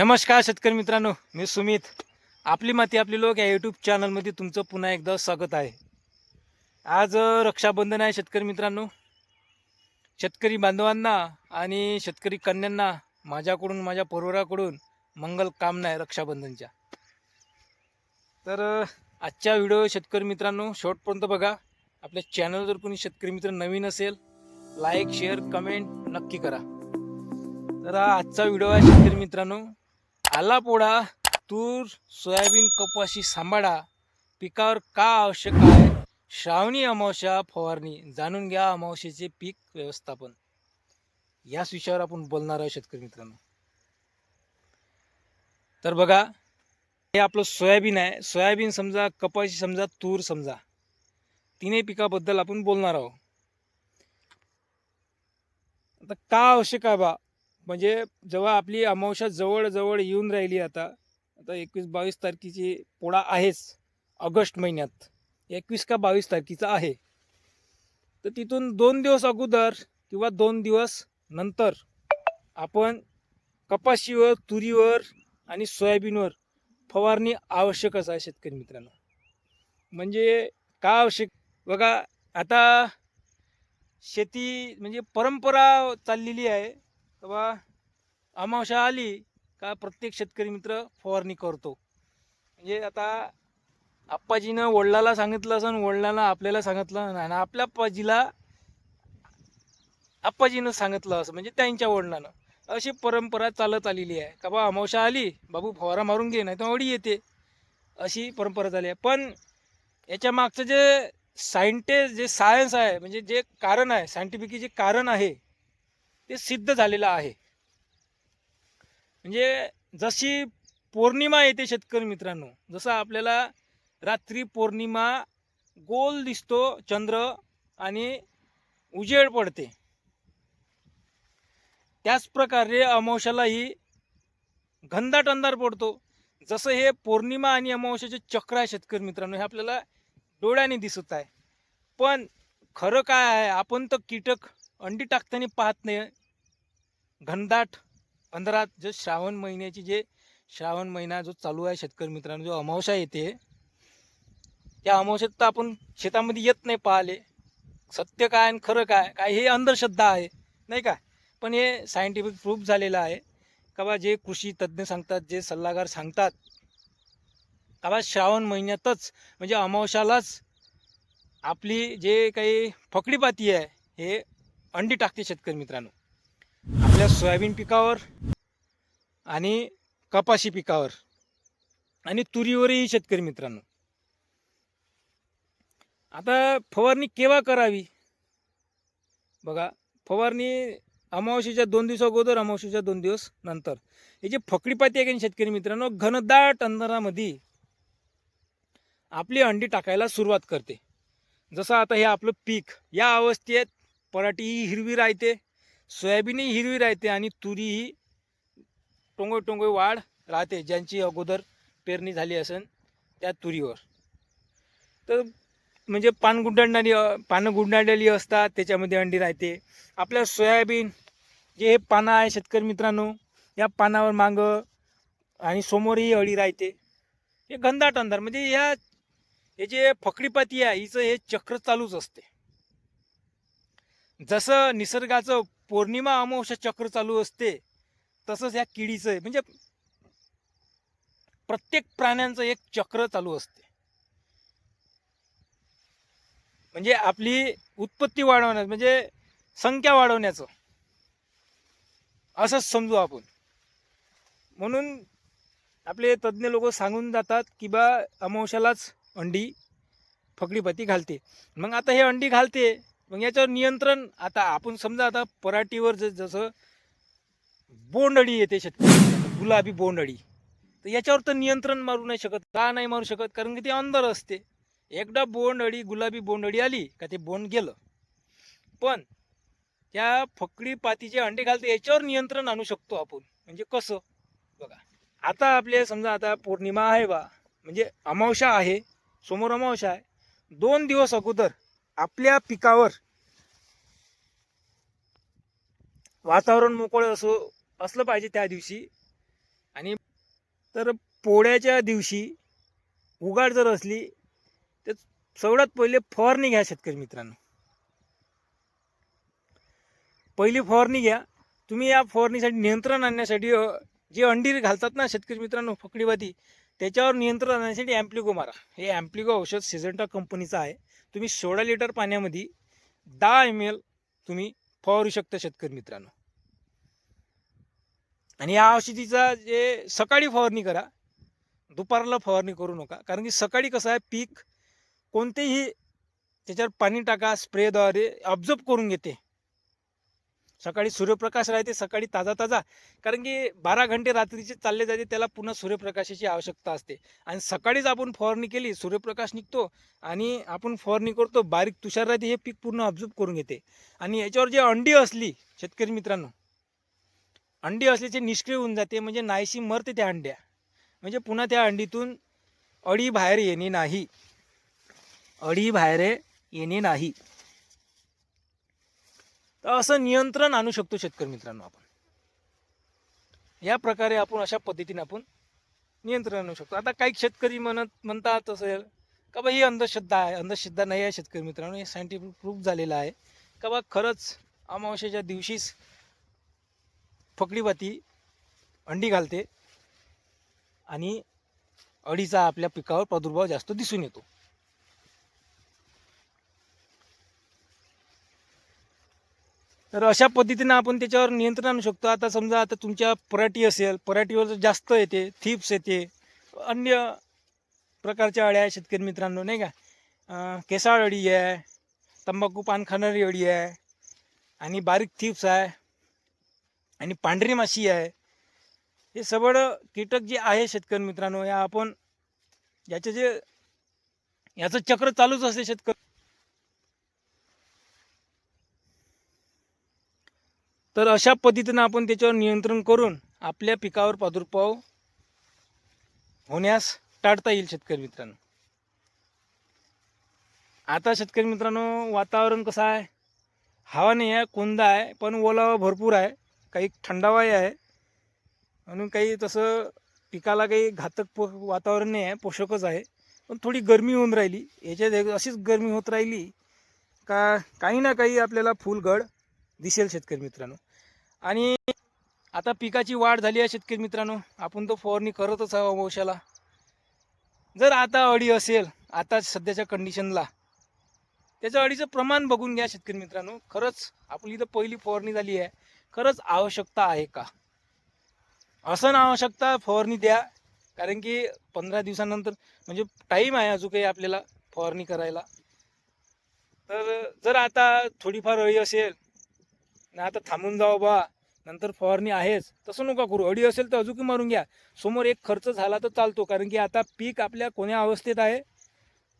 नमस्कार शेतकरी मित्रांनो मी सुमित. आपली माती आपली लोक या यूट्यूब चॅनलमध्ये तुमचं पुन्हा एकदा स्वागत आहे. आज रक्षाबंधन आहे शेतकरी मित्रांनो. शेतकरी बांधवांना आणि शेतकरी कन्यांना माझ्याकडून माझ्या परिवाराकडून मंगल कामना आहे रक्षाबंधनच्या. तर आजच्या व्हिडिओ शेतकरी मित्रांनो शेवटपर्यंत बघा. आपल्या चॅनल जर कोणी शेतकरी मित्र नवीन असेल लाईक शेअर कमेंट नक्की करा. तर आजचा व्हिडिओ आहे शेतकरी मित्रांनो आला पोळा तूर सोयाबीन कपाशी सांभाळा. पिकावर का आवश्यक आहे? श्रावणी अमावस्या फवारणी. जाणून घ्या अमावस्येचे पीक व्यवस्थापन. याच विषयावर आपण बोलणार आहोत शेतकरी मित्रांनो. तर बघा हे आपलं सोयाबीन आहे. सोयाबीन समजा कपाशी समजा तूर समजा. तिन्ही पिकाबद्दल आपण बोलणार आहोत. आता का आवश्यक आहे बा? म्हणजे जेव्हा आपली अमावस्या जवळजवळ येऊन राहिली आता आता एकवीस बावीस तारखेची पोळा आहेच ऑगस्ट महिन्यात. एकवीस का बावीस तारखेचा आहे. तर तिथून दोन दिवस अगोदर किंवा दोन दिवस नंतर आपण कपाशीवर तुरीवर आणि सोयाबीनवर फवारणी आवश्यकच आहे शेतकरी मित्रांनो. म्हणजे का आवश्यक? बघा आता शेती म्हणजे परंपरा चाललेली आहे. तेव्हा अमावशा आली का प्रत्येक शेतकरी मित्र फवारणी करतो. म्हणजे आता आप्पाजीनं वडिलाला सांगितलं असं वडिलांना आपल्याला सांगितलं नाही. आणि आपल्या आप्पाजीला आप्पाजीनं सांगितलं असं म्हणजे त्यांच्या वडिलानं. अशी परंपरा चालत आलेली आहे. का बा अमावशा आली बाबू फवारा मारून घे नाही तर अडी येते. अशी परंपरा झाली आहे. पण याच्या मागचं जे सायंटिस्ट जे सायन्स आहे म्हणजे जे कारण आहे सायंटिफिक जे कारण आहे ते सिद्ध झालेलं आहे. म्हणजे जशी पौर्णिमा येते शेतकरी मित्रांनो जसं आपल्याला रात्री पौर्णिमा गोल दिसतो चंद्र आणि उजेड पडते. त्याच प्रकारे अमावश्यालाही घनदाट अंधार पडतो. जसं हे पौर्णिमा आणि अमावश्याचे चक्र आहे शेतकरी मित्रांनो हे आपल्याला डोळ्याने दिसत आहे. पण खरं काय आहे आपण तर कीटक अंडी टाकताना पाहत नाही. घनदाट अंधारात जे श्रावण महिन्याची जे श्रावण महिना जो चालू आहे शेतकरी मित्रांनो जो अमावस्या येते त्या अमावस्यात तर आपण शेतामध्ये येत नाही पाहिले सत्य काय आणि खरं काय? काय हे अंधश्रद्धा आहे नाही का? पण हे सायंटिफिक प्रूफ झालेलं आहे. का बा जे कृषी तज्ज्ञ सांगतात जे सल्लागार सांगतात का बा श्रावण महिन्यातच म्हणजे अमावस्यालाच आपली जे काही फकडीपाती आहे हे अंडी टाकते शेतकरी मित्रांनो. आपल्या सोयाबीन पिकावर आणि कपाशी पिकावर आणि तुरीवरही शेतकरी मित्रांनो. आता फवारणी केव्हा करावी? बघा फवारणी अमावस्येच्या दोन दिवस अगोदर अमावस्येच्या दोन दिवस नंतर. हे जे फकडीपाती आहे की शेतकरी मित्रांनो घनदाट अंधारामध्ये आपली अंडी टाकायला सुरुवात करते. जसं आता हे आपलं पीक या अवस्थेत पराठीही हिरवी राहते. सोयाबीनही हिरवी राहते आणि तुरीही टोंगोय टोंगोय वाढ राहते ज्यांची अगोदर पेरणी झाली असेल त्या तुरीवर. तर म्हणजे पान गुंडाळणारी पानं गुंडाळलेली असतात त्याच्यामध्ये अंडी राहते. आपल्या सोयाबीन जे हे पानं आहे शेतकरी मित्रांनो या पानावर मागं आणि समोरही अळी राहते. हे गंधाट अंधार म्हणजे ह्या हे जे फकडीपाती आहे हिचं हे चक्र चालूच असते. जसं निसर्गाचं पौर्णिमा अमावस्या चक्र चालू असते तसंच ह्या किडीचं म्हणजे प्रत्येक प्राण्यांचं एक चक्र चालू असते. म्हणजे आपली उत्पत्ती वाढवण्याचं म्हणजे संख्या वाढवण्याचं. असंच समजू आपण. म्हणून आपले तज्ज्ञ लोक सांगून जातात की बा अमावश्यालाच अंडी फकडीपती घालते. मग आता हे अंडी घालते मग याच्यावर नियंत्रण आता आपण समजा आता पराठीवर ज जसं बोंडअळी येते शेतकरी गुलाबी बोंडअळी तर याच्यावर तर नियंत्रण मारू नाही शकत. का नाही मारू शकत? कारण की ते अंदर असते. एकदा बोंडअळी गुलाबी बोंडअळी आली का ते बोंड गेलं. पण त्या फकडी पातीचे अंडे घालते याच्यावर नियंत्रण आणू शकतो आपण. म्हणजे कसं? बघा. आता आपले समजा आता पौर्णिमा आहे बा म्हणजे अमावस्या आहे समोर अमावस्या आहे. दोन दिवस अगोदर आपल्या पिकावर वातावरण मोकळं असो असलं पाहिजे त्या दिवशी. आणि तर पोळ्याच्या दिवशी उगाड जर असली तर सगळ्यात पहिले फवारणी घ्या शेतकरी मित्रांनो. पहिली फवारणी घ्या. तुम्ही या फवारणीसाठी नियंत्रण आणण्यासाठी जे अंडी घालतात ना शेतकरी मित्रांनो फकडीवादी त्याच्यावर नियंत्रण आणण्यासाठी ॲम्प्लिगो मारा. हे ॲम्प्लिगो औषध सिझंटा कंपनीचं आहे. तुम्ही सोळा लिटर पाण्यामध्ये दहा एम एल तुम्ही फवारू शकता शेतकरी मित्रांनो. आणि या औषधीचा जे सकाळी फवारणी करा दुपारला फवारणी करू नका. कारण की सकाळी कसं आहे पीक कोणतेही त्याच्यावर पाणी टाका स्प्रेद्वारे ऑब्झर्व करून घेते. सकाळी सूर्यप्रकाश राहते सकाळी ताजा ताजा. कारण की बारा घंटे रात्रीचे चालले जाते त्याला पुन्हा सूर्यप्रकाशाची आवश्यकता असते. आणि सकाळीच आपण फवारणी केली सूर्यप्रकाश निघतो आणि आपण फवारणी करतो बारीक तुषार राहते हे पीक पूर्ण ऑब्झर्व करून घेते. आणि याच्यावर जे अंडी असली शेतकरी मित्रांनो अंडी असल्याचे निष्क्रिय होऊन जाते म्हणजे नाहीशी मरते त्या अंड्या. म्हणजे पुन्हा त्या अंडीतून अळी बाहेर येणे नाही. अळी बाहेर येणे नाही. तर असं नियंत्रण आणू शकतो शेतकरी मित्रांनो आपण. या प्रकारे आपण अशा पद्धतीने आपण नियंत्रण आणू शकतो. आता काही शेतकरी म्हणत म्हणतात असेल का बा ही अंधश्रद्धा आहे अंधश्रद्धा नाही आहे शेतकरी मित्रांनो हे सायंटिफिक प्रूफ झालेलं आहे. का बा खरंच अमावस्येच्या दिवशीच फकडीबाती अंडी घालते आणि अडीचा आपल्या पिकावर प्रादुर्भाव जास्त दिसून येतो. तर अशा पद्धतीनं आपण त्याच्यावर नियंत्रण आणू शकतो. आता समजा आता तुमच्या पराठी असेल पराठीवर जर जास्त येते थिप्स येते अन्य प्रकारच्या अळ्या आहे शेतकरी मित्रांनो नाही का? केसाळ अळी आहे तंबाखू पान खाणारी अळी आहे आणि बारीक थिप्स आहे आणि पांढरी माशी आहे. हे सगळं कीटक जे आहे शेतकरी मित्रांनो या आपण याचे जे याचं चक्र चालूच असते शेतकरी तर अशा पद्धतीनं आपण त्याच्यावर नियंत्रण करून आपल्या पिकावर प्रादुर्भाव होण्यास टाळता येईल शेतकरी मित्रांनो. आता शेतकरी मित्रांनो वातावरण कसं आहे? हवा नाही आहे कोंदा आहे पण ओलावा भरपूर आहे. काही थंडावाही आहे. म्हणून काही तसं पिकाला काही घातक प वातावरण नाही आहे पोषकच आहे. पण थोडी गरमी होऊन राहिली. याच्यात अशीच गरमी होत राहिली का काही ना काही आपल्याला फुलगड दिसेल शेतकरी मित्रांनो. आणि आता पिकाची वाढ झाली आहे शेतकरी मित्रांनो. आपण तो फवारणी करतच आहोत वंशाला जर आता अडी असेल आता सध्याच्या कंडिशनला त्याच्या अडीचं प्रमाण बघून घ्या शेतकरी मित्रांनो. खरंच आपली इथं पहिली फवारणी झाली आहे. खरंच आवश्यकता आहे का? असं ना आवश्यकता फवारणी द्या. कारण की पंधरा दिवसानंतर म्हणजे टाईम आहे अजून काही आपल्याला फवारणी करायला. तर जर आता थोडीफार अळी असेल ना आता थांबून जावं बा नंतर फवारणी आहेच. तसं नका करू. अडी असेल तर अजूनही मारून घ्या. समोर एक खर्च झाला तर चालतो कारण की आता पीक आपल्या कोण्या अवस्थेत आहे?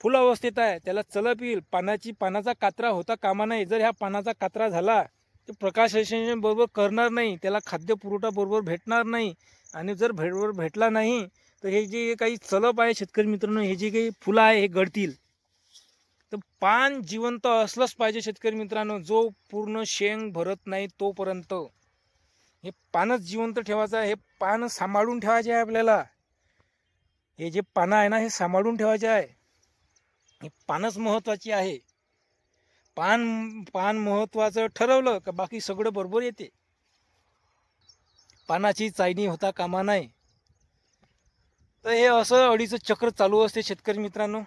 फुल अवस्थेत आहे. त्याला चलप येईल. पानाची पानाचा कात्रा होता कामा नाही. जर ह्या पानाचा कात्रा झाला तर प्रकाश संश्लेषण बरोबर करणार नाही. त्याला खाद्य पुरवठा बरोबर भेटणार नाही. आणि जर भेटवर भेटला नाही तर हे जे काही चलप आहे शेतकरी मित्रांनो हे जे काही फुलं आहे हे गळतील. तर पान जिवंत असलंच पाहिजे शेतकरी मित्रांनो. जो पूर्ण शेंग भरत नाही तोपर्यंत. हे पानच जिवंत ठेवायचं आहे. हे पान सांभाळून ठेवायचे आहे आपल्याला. हे जे पानं आहे ना हे सांभाळून ठेवायचे आहे. हे पानच महत्त्वाची आहे. पान पान महत्त्वाचं ठरवलं का बाकी सगळं बरोबर येते. पानाची चायनी होता कामा नाही. तर हे असं अडीचं चक्र चालू असते शेतकरी मित्रांनो.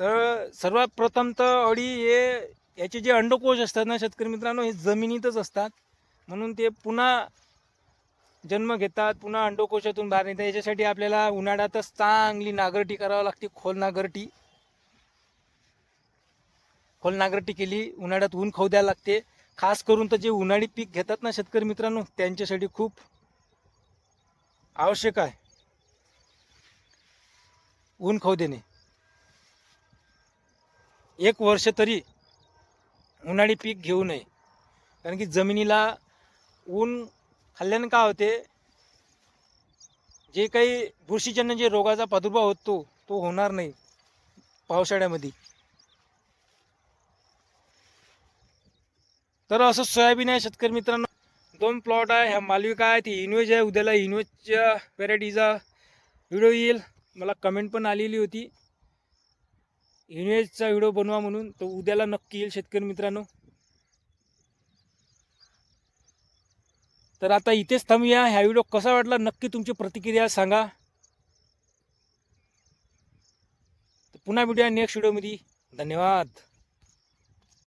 तर सर्वात प्रथम तर अळी हे याचे जे अंडकोश असतात ना शेतकरी मित्रांनो हे जमिनीतच असतात. म्हणून ते पुन्हा जन्म घेतात पुन्हा अंडकोशातून बाहेर येतात याच्यासाठी आपल्याला उन्हाळ्यातच चांगली नागरटी करावी लागते खोल नागरटी. खोल नागरटी केली उन्हाळ्यात ऊन खाऊ द्यायला लागते. खास करून तर जे उन्हाळी पीक घेतात ना शेतकरी मित्रांनो त्यांच्यासाठी खूप आवश्यक आहे. ऊन खाऊ देणे. एक वर्ष तरी उन्हाळी पीक घेऊ नये. कारण की जमिनीला ऊन खाल्ल्यानं का होते? जे काही बुरशीजन्य जे रोगाचा प्रादुर्भाव होतो तो होणार नाही पावसाळ्यामध्ये. तर असं सोयाबीन आहे शेतकरी मित्रांनो. दोन प्लॉट आहे ह्या मालविका आहे ती इनवेज आहे. उद्याला इनवेजच्या व्हेरायटीचा व्हिडिओ येईल. मला कमेंट पण आलेली होती. इनवेजचा व्हिडिओ बनवा म्हणून तो उद्याला नक्की येईल शेतकरी मित्रांनो. तर आता इथेच थांबूया. ह्या व्हिडिओ कसा वाटला नक्की तुमची प्रतिक्रिया सांगा. तर पुन्हा भेटूया नेक्स्ट व्हिडिओमध्ये धन्यवाद.